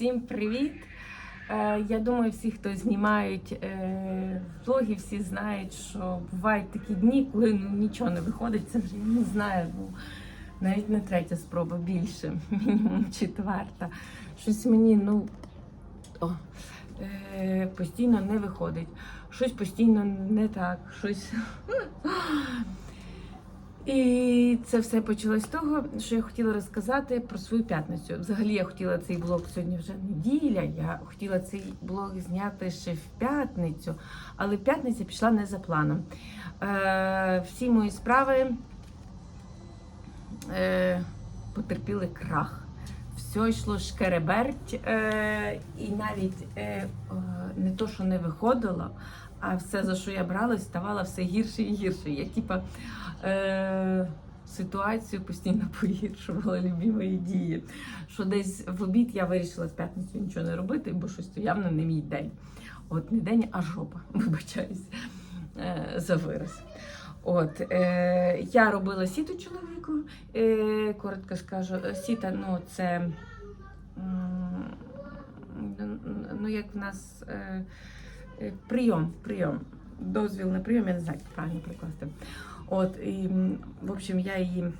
Всім привіт! Е, Я думаю, всі, хто знімають е, влоги, всі знають, що бувають такі дні, коли ну, нічого не виходить. Це вже не знаю. Ну, навіть не третя спроба більше, мінімум четверта. Щось мені ну, о, е, постійно не виходить. Щось постійно не так, щось. І це все почалось з того, що я хотіла розказати про свою п'ятницю. Взагалі я хотіла цей блог сьогодні вже неділя. Я хотіла цей блог зняти ще в п'ятницю, але п'ятниця пішла не за планом. Е, всі мої справи е, потерпіли крах. Все йшло шкереберть, е, і навіть е, е, не то, що не виходило, а все, за що я бралась, ставало все гірше і гірше. Я типа е, ситуацію постійно погіршувала любімої дії. Що десь в обід я вирішила в п'ятницю нічого не робити, бо щось то явно не мій день. От не день, а жопа, вибачаюсь е, за вираз. От, е, я робила сіту чоловіку, е, коротко скажу, сіта, ну це ну як в нас е, е, прийом, прийом, дозвіл на прийом, я не знаю, як правильно прикласти. От, і, в общем, я її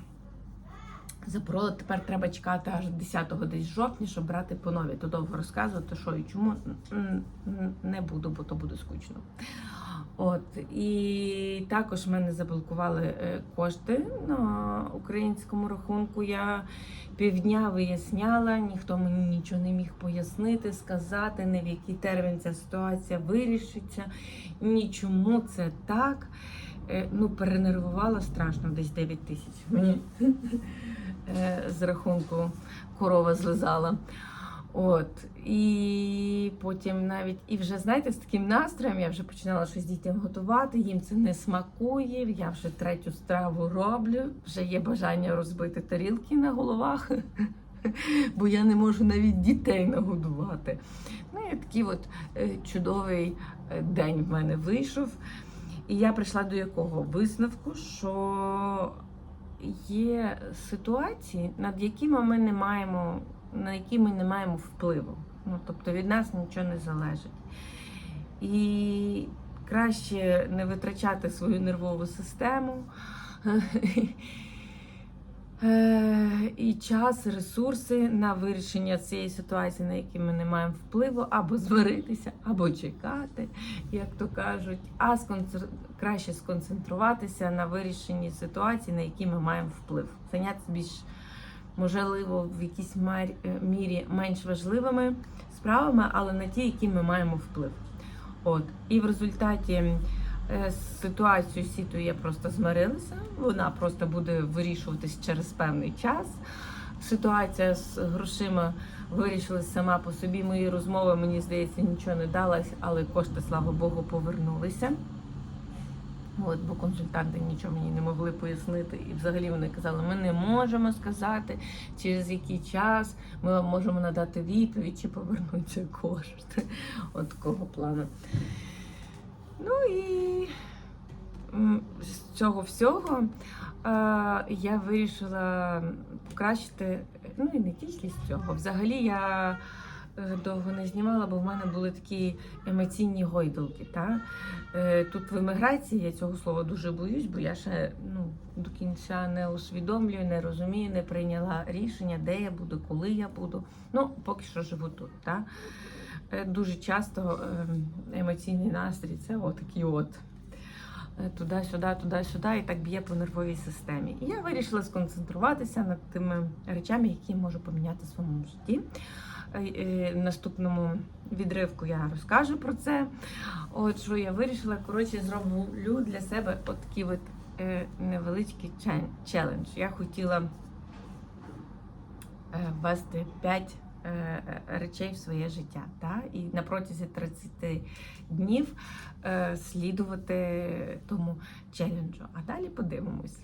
запорола. Тепер треба чекати аж 10-го десь жовтня, щоб брати по нові. То довго розказувати, що і чому не буду, бо то буде скучно. От і також в мене заблокували е, кошти на українському рахунку. Я півдня виясняла, ніхто мені нічого не міг пояснити, сказати, не в який термін ця ситуація вирішиться, нічому це так. Е, Ну, перенервувала страшно, десь 9 тисяч мені е, з рахунку корова злизала. От, і потім навіть, і вже знаєте, з таким настроєм я вже починала щось дітям готувати, їм це не смакує, я вже третю страву роблю, вже є бажання розбити тарілки на головах, бо я не можу навіть дітей нагодувати. Ну і такий от е, чудовий день в мене вийшов. І я прийшла до якого висновку, що є ситуації, над якими ми не маємо на які ми не маємо впливу. Ну, тобто від нас нічого не залежить. І краще не витрачати свою нервову систему і час, ресурси на вирішення цієї ситуації, на які ми не маємо впливу, або зваритися, або чекати, як то кажуть, а сконцентр... краще сконцентруватися на вирішенні ситуації, на які ми маємо вплив. Зайнятися більш можливо, в якійсь е, мірі менш важливими справами, але на ті, які ми маємо вплив. От. І в результаті е, з ситуацією з сітою я просто змирилася. Вона просто буде вирішуватись через певний час. Ситуація з грошима вирішилась сама по собі. Мої розмови, мені здається, нічого не далось, але кошти, слава Богу, повернулися. От, бо консультанти нічого мені не могли пояснити. І взагалі вони казали, ми не можемо сказати, через який час ми вам можемо надати відповідь, чи повернуться кошти. От такого плану. Ну і з цього всього е, я вирішила покращити, ну і не тільки з цього. Взагалі я е, довго не знімала, бо в мене були такі емоційні гойдалки. Та? Е, Тут в еміграції я цього слова дуже боюсь, бо я ще ну, до кінця не усвідомлюю, не розумію, не прийняла рішення, де я буду, коли я буду. Ну, поки що живу тут. Та? Е, Дуже часто ем, емоційний настрій це отакий от. Е, Туди-сюди, туди-сюди, і так б'є по нервовій системі. І я вирішила сконцентруватися над тими речами, які можу поміняти в своєму житті. Е, е, Наступному відривку я розкажу про це. От що я вирішила, коротше, зроблю для себе от такий от невеличкий челендж. Я хотіла ввести 5 е, речей в своє життя. Та? І на протязі 30 днів е, слідувати тому челенджу. А далі подивимось.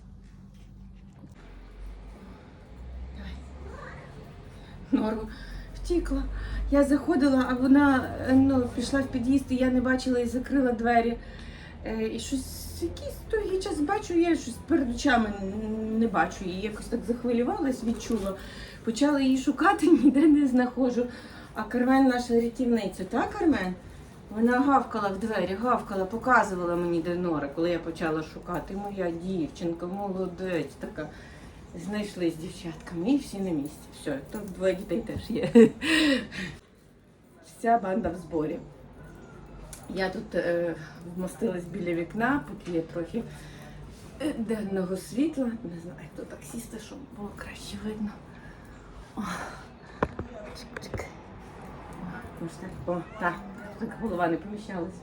Норма втікла. Я заходила, а вона е, ну, пішла в під'їзд, і я не бачила і закрила двері. Е, і щось якийсь довгий час бачу, я щось перед очами не бачу її. Якось так захвилювалась, відчула. Почала її шукати, ніде не знаходжу. А Кармен наша рятівниця, так, Кармен? Вона гавкала в двері, гавкала, показувала мені де нора, коли я почала шукати. Моя дівчинка, молодець така. Знайшли з дівчатками і всі на місці. Все, тут двоє дітей теж є. Вся банда в зборі. Я тут е, вмостилась біля вікна, поки є трохи е, денного світла. Не знаю, як тут так сісти, щоб було краще видно. Чик-чик. О, так. Так, голова не поміщалась.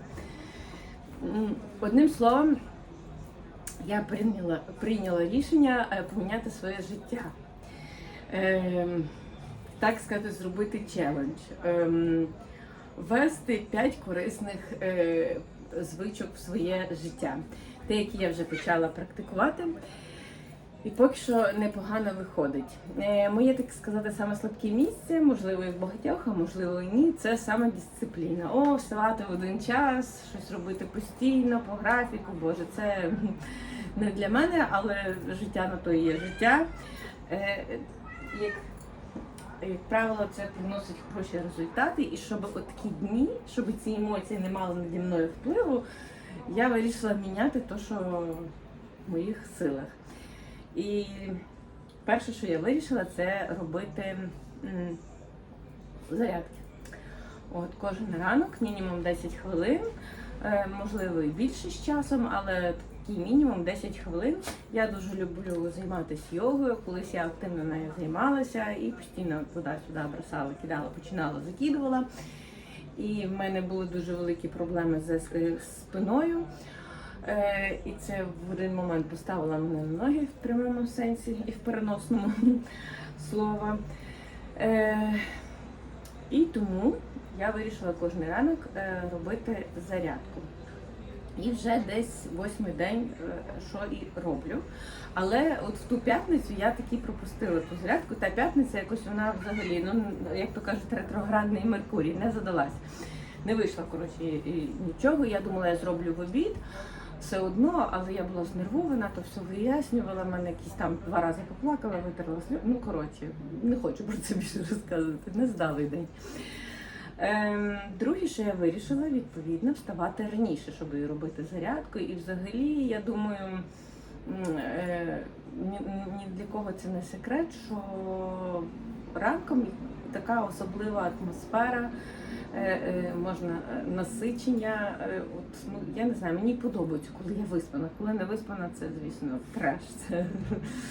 Одним словом, я прийняла, прийняла рішення е, поміняти своє життя. Ем, так сказати, зробити челендж. Ем, ввести 5 корисних е, звичок в своє життя. Те, які я вже почала практикувати. І поки що непогано виходить. Е, моє, так сказати, саме слабке місце, можливо, і в багатьох, а можливо і ні, це саме дисципліна. О, вставати в один час, щось робити постійно, по графіку. Боже, це не для мене, але життя на то і є життя. Е, як, як правило, це приносить хороші результати, і щоб такі дні, щоб ці емоції не мали наді мною впливу, я вирішила міняти те, що в моїх силах. І перше, що я вирішила, це робити зарядки. От кожен ранок, мінімум 10 хвилин, е, можливо і більше з часом, але такий мінімум 10 хвилин. Я дуже люблю займатися йогою. Колись я активно нею займалася і постійно туди-сюди бросала, кидала, починала, закидувала. І в мене були дуже великі проблеми з е, спиною. Е, і це в один момент поставило мене на ноги в прямому сенсі і в переносному слова. Е, і тому я вирішила кожен ранок е, робити зарядку. І вже десь восьмий день, що і роблю. Але от в ту п'ятницю я таки пропустила ту зарядку. Та п'ятниця якось вона взагалі, ну як то кажуть, ретроградний Меркурій, не задалась. Не вийшла, коротше, нічого. Я думала, я зроблю в обід. Все одно, але я була знервована, то все вияснювала, мене якісь там два рази поплакала, витерла сльози. Ну, коротше, не хочу про це більше розказувати, не здалий день. Ем, друге, що я вирішила, відповідно, вставати раніше, щоб робити зарядку. І взагалі, я думаю, е, ні, ні для кого це не секрет, що ранком така особлива атмосфера. е, е, Можна е, насичення, от ну я не знаю, мені подобається, коли я виспана. Коли не виспана, це звісно треш. Це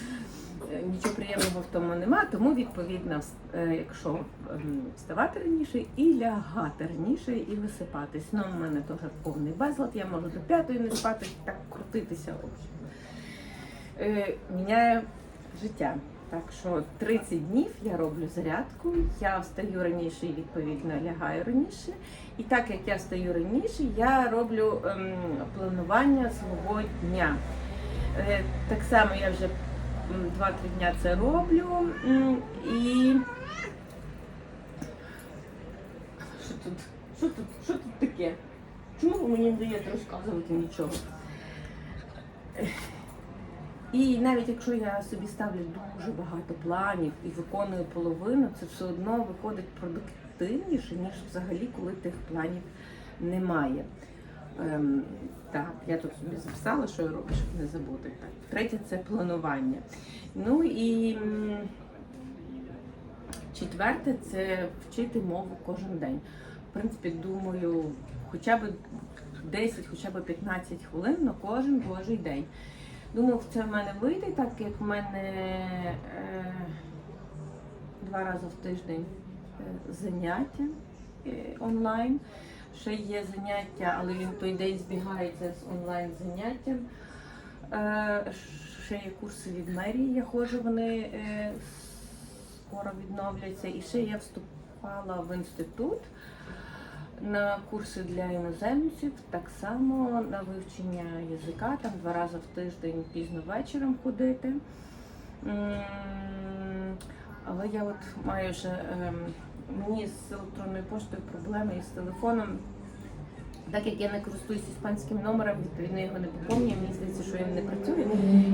нічого приємного в тому нема. Тому відповідно, якщо ем, вставати раніше і лягати раніше, і висипатись. Ну, у мене теж повний безлад, я можу до п'ятої не спати, так крутитися. Міняє життя. Так що 30 днів я роблю зарядку, я встаю раніше і відповідно лягаю раніше. І так як я встаю раніше, я роблю ем, планування свого дня. Е, так само я вже 2-3 дня це роблю. І що тут? Що тут? Що тут таке? Чому мені не даєте розказувати нічого? І навіть якщо я собі ставлю дуже багато планів і виконую половину, це все одно виходить продуктивніше, ніж взагалі, коли тих планів немає. Ем, так, я тут собі записала, що я роблю, щоб не забути. Так. Третє це планування. Ну і четверте це вчити мову кожен день. В принципі, думаю, хоча б 10, хоча б 15 хвилин на кожен божий день. Думаю, це в мене вийде, так як в мене е, два рази в тиждень е, заняття е, онлайн. Ще є заняття, але він той день збігається з онлайн заняттям. Е, ще є курси від мерії, я ходжу, вони е, скоро відновляться. І ще я вступала в інститут на курси для іноземців, так само на вивчення язика, там два рази в тиждень пізно вечором ходити. Але я от маю вже ем, мені з електронною поштою проблеми і з телефоном. Так як я не користуюсь іспанським номером, відповідно його не поповнюю, мені здається, що він не працює.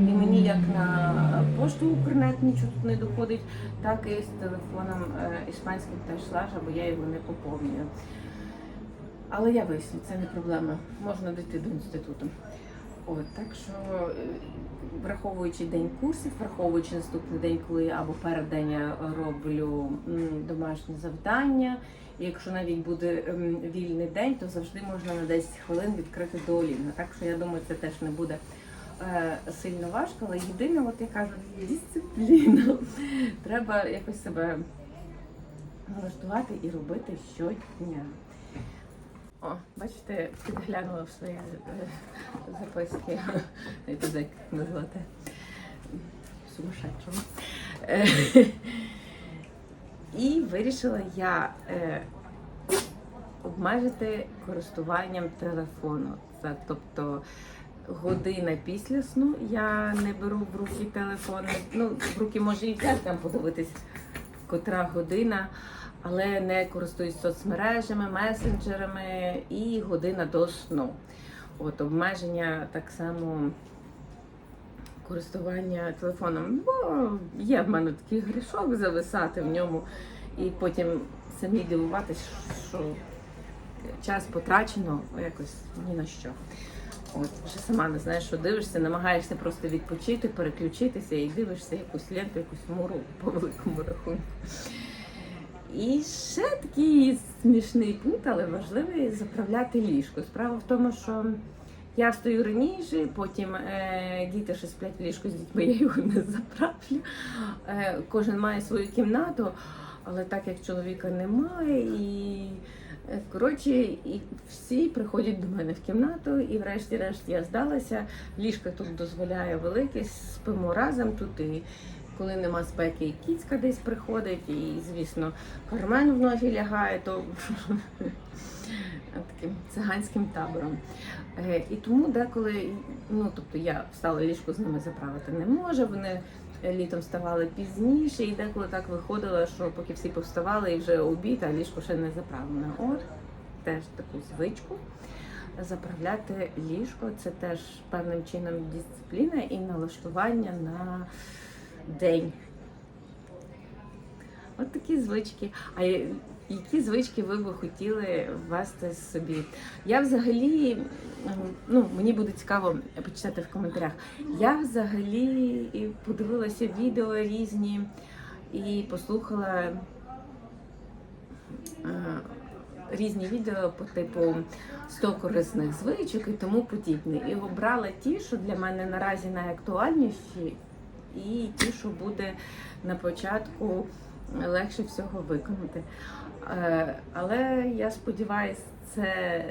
І мені як на пошту Укрнет нічого тут не доходить, так і з телефоном е, іспанським теж лажа, бо я його не поповнюю. Але я виясню, це не проблема. Можна дійти до інституту. От, так що, е, враховуючи день курсів, враховуючи наступний день, коли я або перед день я роблю домашні завдання. Якщо навіть буде ем, вільний день, то завжди можна на 10 хвилин відкрити доолінга. Так що я думаю, це теж не буде е, сильно важко, але єдине, от я кажу, дисципліна. Треба якось себе налаштувати і робити щодня. О, бачите, підглянула в свої е, записки. Не туди як назвати сумасшедшому. Е, І вирішила я е, обмежити користуванням телефону. Це тобто година після сну я не беру в руки телефон. Ну, в руки може і взяти там подивитись, котра година, але не користуюсь соцмережами, месенджерами і година до сну. От обмеження так само користування телефоном. Бо є в мене такий грішок зависати в ньому і потім самі дивуватись, що час потрачено якось ні на що. От, вже сама не знаєш, що дивишся, намагаєшся просто відпочити, переключитися і дивишся якусь ленту, якусь муру по великому рахунку. І ще такий смішний пункт, але важливий заправляти ліжко. Справа в тому, що я встаю раніше, потім е, діти ще сплять в ліжку з дітьми, я його не заправлю. Е, кожен має свою кімнату, але так як чоловіка немає, і е, коротше, і всі приходять до мене в кімнату, і врешті-решт я здалася. Ліжко тут дозволяє велике, спимо разом тут. І коли нема спеки, і кіцька десь приходить, і, звісно, Кармен в ноги лягає, то таким циганським табором. Е, І тому деколи, ну тобто я встала ліжко з ними заправити не можу. Вони літом вставали пізніше, і деколи так виходило, що поки всі повставали і вже обід, а ліжко ще не заправлене. От теж таку звичку. Заправляти ліжко це теж певним чином дисципліна і налаштування на день. От такі звички. А які звички ви би хотіли ввести собі? Я взагалі, ну мені буде цікаво почитати в коментарях. Я взагалі подивилася відео різні і послухала е, різні відео по типу 100 корисних звичок і тому подібне. І обрала ті, що для мене наразі найактуальніші, і ті, що буде на початку легше всього виконати. Е, Але я сподіваюся, це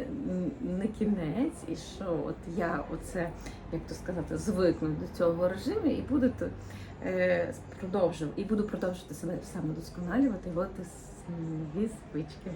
не кінець, і що от я оце, як то сказати, звикну до цього режиму і буду е, продовжу, і буду продовжувати себе самодосконалювати, вводити нові звички.